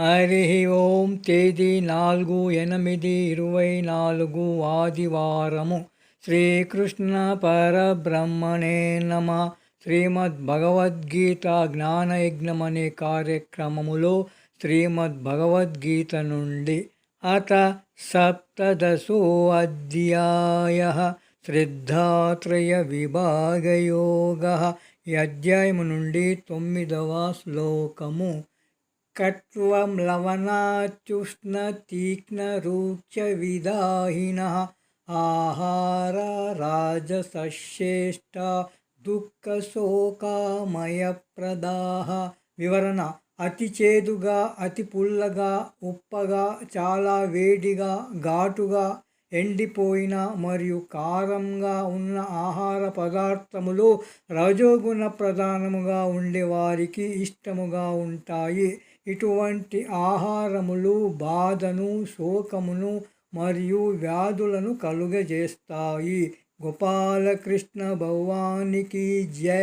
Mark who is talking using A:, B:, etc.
A: హరి ఓం తేదీ నాలుగు ఎనిమిది ఇరవై నాలుగు ఆదివారము. శ్రీకృష్ణ పరబ్రహ్మణే నమ. శ్రీమద్ భగవద్గీత జ్ఞానయజ్ఞం అనే కార్యక్రమములో శ్రీమద్ భగవద్గీత నుండి అత సప్తదశో అధ్యాయ శ్రద్ధాత్రయ విభాగయోగ ఈ అధ్యాయము నుండి తొమ్మిదవ శ్లోకము. కట్వం లవణాత్యుష్ణ తీక్ష్ణ రూచ్య విదాహిన ఆహార రాజసశ్రేష్ట దుఃఖ శోకామయ ప్రదాహ వివరణ అతి చేదుగా అతి పుల్లగా ఉప్పగా చాలా వేడిగా ఘాటుగా ఎండిపోయిన మరియు కారంగా ఉన్న ఆహార పదార్థములు రజోగుణ ప్రధానముగా ఉండే వారికి ఇష్టముగా ఉంటాయి. ఇటువంటి ఆహారములు బాధను శోకమును మరియు వ్యాధులను కలుగజేస్తాయి. గోపాలకృష్ణ భగవానికి జయ